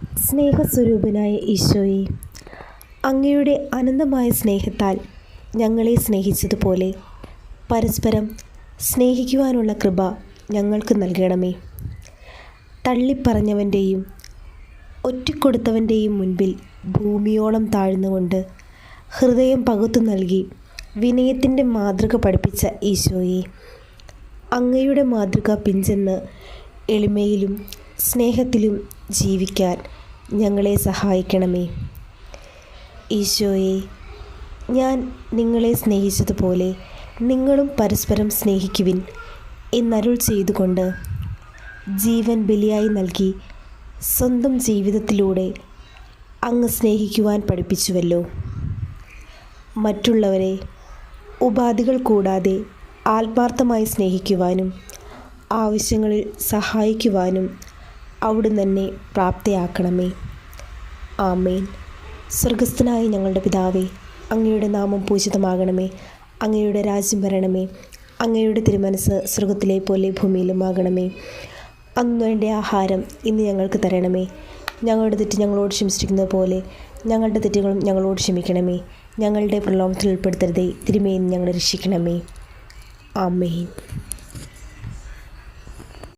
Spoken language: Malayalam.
സ്നേഹസ്വരൂപനായ ഈശോയെ അങ്ങയുടെ അനന്തമായ സ്നേഹത്താൽ ഞങ്ങളെ സ്നേഹിച്ചതുപോലെ പരസ്പരം സ്നേഹിക്കുവാനുള്ള കൃപ ഞങ്ങൾക്ക് നൽകണമേ. തള്ളിപ്പറഞ്ഞവന്റെയും ഒറ്റക്കൊടുത്തവന്റെയും മുൻപിൽ ഭൂമിയോളം താഴ്ന്നുകൊണ്ട് ഹൃദയം പകുത്തു നൽകി വിനയത്തിന്റെ മാതൃക പഠിപ്പിച്ച ഈശോയെ അങ്ങയുടെ മാതൃക പിഞ്ചെന്ന് എളിമയിലും സ്നേഹത്തിലും ജീവിക്കാൻ ഞങ്ങളെ സഹായിക്കണമേ. ഈശോയെ ഞാൻ നിങ്ങളെ സ്നേഹിച്ചതുപോലെ നിങ്ങളും പരസ്പരം സ്നേഹിക്കുവിൻ എന്നരുൾ ചെയ്തുകൊണ്ട് ജീവൻ ബലിയായി നൽകി സ്വന്തം ജീവിതത്തിലൂടെ അങ്ങ് സ്നേഹിക്കുവാൻ പഠിപ്പിച്ചുവല്ലോ. മറ്റുള്ളവരെ ഉപാധികൾ കൂടാതെ ആത്മാർത്ഥമായി സ്നേഹിക്കുവാനും ആവശ്യങ്ങളിൽ സഹായിക്കുവാനും അവിടുന്ന് തന്നെ പ്രാപ്തയാക്കണമേ. ആമേൻ. സ്വർഗസ്ഥനായ ഞങ്ങളുടെ പിതാവേ അങ്ങയുടെ നാമം പൂജിതമാകണമേ. അങ്ങയുടെ രാജ്യം വരണമേ. അങ്ങയുടെ തിരുമനസ് സ്വർഗത്തിലെ പോലെ ഭൂമിയിലുമാകണമേ അന്ന് വേണ്ട ആഹാരം ഇന്ന് ഞങ്ങൾക്ക് തരണമേ. ഞങ്ങളുടെ തെറ്റ് ഞങ്ങളോട് ക്ഷമിച്ചിരിക്കുന്നത് പോലെ ഞങ്ങളുടെ തെറ്റുകളും ഞങ്ങളോട് ക്ഷമിക്കണമേ. ഞങ്ങളുടെ പ്രലോഭത്തിൽ ഉൾപ്പെടുത്തരുതേ. തിരുമേനി ഞങ്ങളെ രക്ഷിക്കണമേ. ആമേൻ.